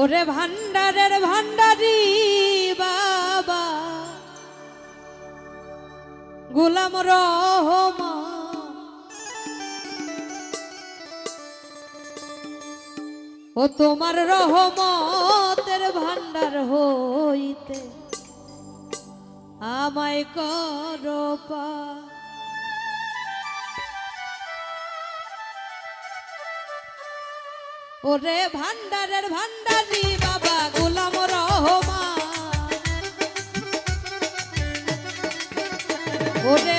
ওরে ভান্ডারের ভান্ডারি বাবা। গোলাম রহমা ও তোমার রহমতের ভান্ডার হইতে আমায় করো ওরে ভান্ডারের ভান্ডারি বাবা গোলাম রহমান। ওরে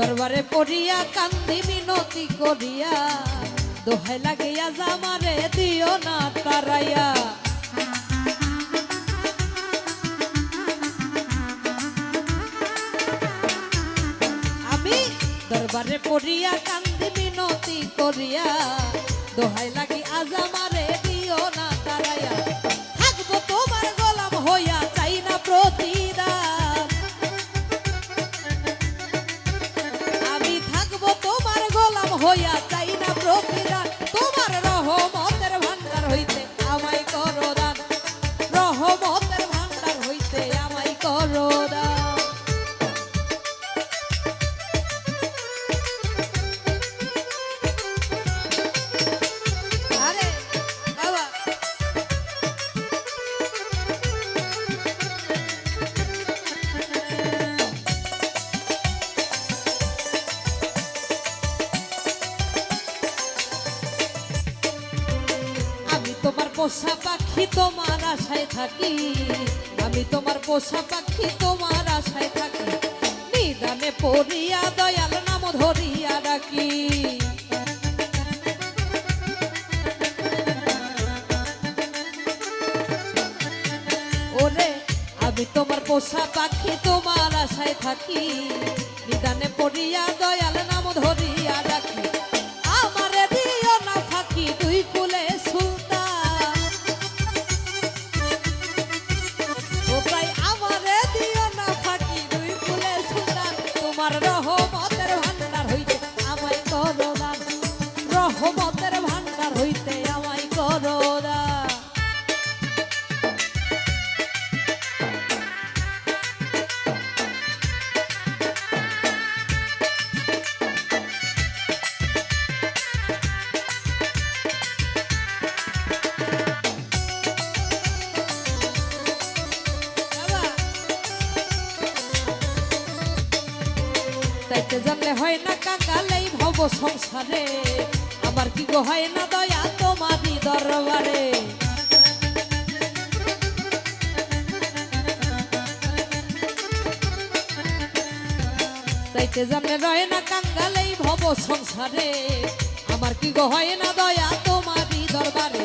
দরবারে পড়িয়া কান্দি মিনতি করিয়া। দোহাই লাগিয়া জামারে দিও না তারাইয়া। আমি দরবারে পড়িয়া কান্দি মিনতি করিয়া। দোহাই লাগি আজামারে দিও না তারাইয়া। থাকব তোমার গোলাম হইয়া পোষা পাখি তোমার আশায় থাকি। আমি তোমার পোষা পাখি তোমার আশায় থাকি। নিদানে পড়িয়া দয়াল নাম ধরিয়া ডাকি। ওরে, আমি তোমার পোষা পাখি তোমার আশায় থাকি। নিদানে পড়িয়া দয়াল তোমার রহমতের তাইতে জানলে হয় না কাকালেই ভব সংসারে। আমার কি গো হয় না দয়া তোমারই দরবারে? তাইতে জানলে রয় না কাঙ্গালেই ভব সংসারে। আমার কি গো হয় না দয়া তোমারই দরবারে?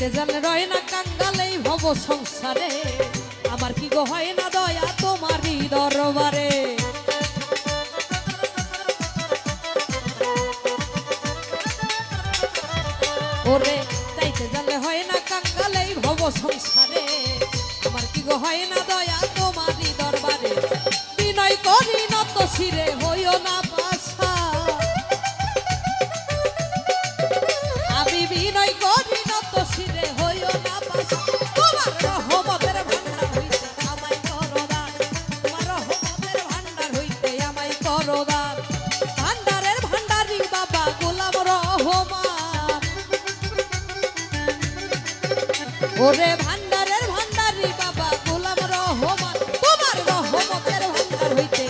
তোমার চাইতে রয় না কাঙ্গালেই ভব সংসারে। আমার কি গো হয় না দয়া তোমারই দরবারে? ওরে চাইতে জানলে হয় না কাঙ্গালেই ভব সংসারে। আমার কি গো হয় না দয়া তোমারই দরবারে। বিনয় করি নত শিরে হইও না আমায় করো দান ভান্ডারের ভান্ডারি বাবা, গোলাম রহমান। ওরে ভান্ডারের ভান্ডারি বাবা, গোলাম রহমান। তোমার রহমতের ভান্ডার হইতে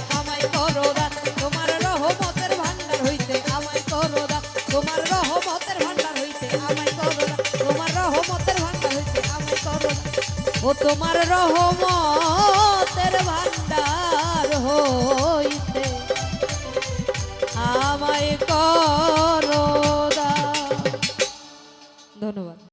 আমায় করো।